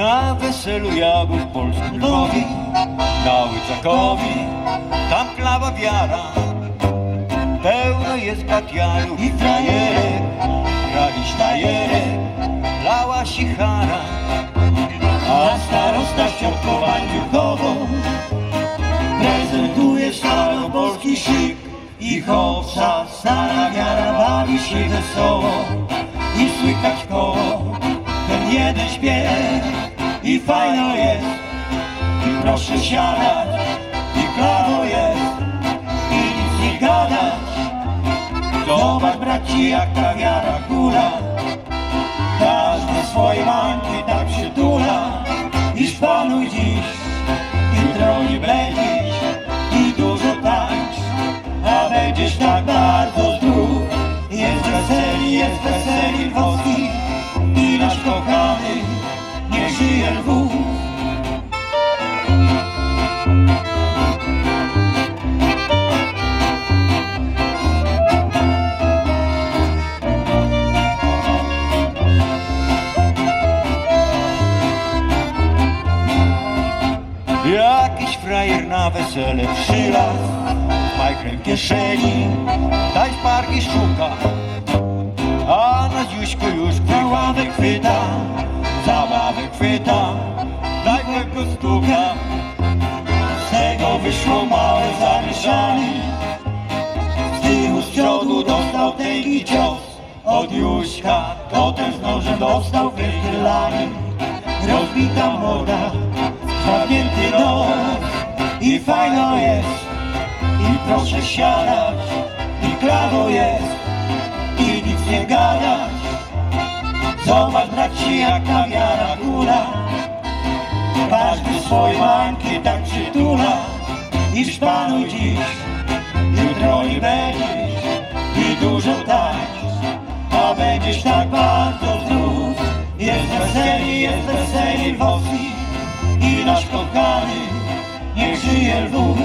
Na weselu jagód polskim lwowi, na łyczakowi, tam klawa wiara. Pełno jest gatianów i frajerek, grali sztajerek, lała sichara. A starosta Siorkowa Dziurkowo prezentuje szalon polski. I chowca stara wiara bawi się wesoło i słychać koło ten jeden śpiew i fajno jest. I proszę siadać i klawo jest. I nic nie gadać. Zobacz braci jak ta wiara kula. Każdy swoje mańki tak się tula. I szpanuj dziś, jutro nie będziesz I dużo tańcz, a będziesz tak bardzo zdrów. Jest weseli, jest weseli lwowski Jakiś frajer na wesele przylas Majchrem w kieszeni Daj spargi szuka. A na dziuśku już ławę chwyta. Zabawę chwyta Daj go stuka. Z tego wyszło małe zamieszanie. Z tyłu z przodu dostał tęgi cios. Od Juśka Potem z nożem dostał wychylanym Rozbita morda Zamknięty nos i fajno jest. I proszę siadać i klawo jest I nic nie gadać. Zobacz braci jak ta wiara kula Każdy swoje mańki tak przytula I szpanuj dziś. Jutro nie będziesz I dużo tańcz A będziesz tak bardzo zdrów Jest weseli, jest weseli lwowski i nasz kochany niech żyje lwów.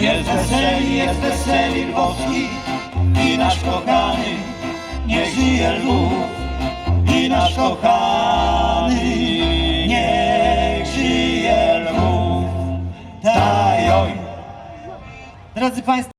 Jest weseli, jest weseli lwowski i nasz kochany niech żyje lwów. I nasz kochany niech żyje lwów. Daj, oj. Drodzy Państwo,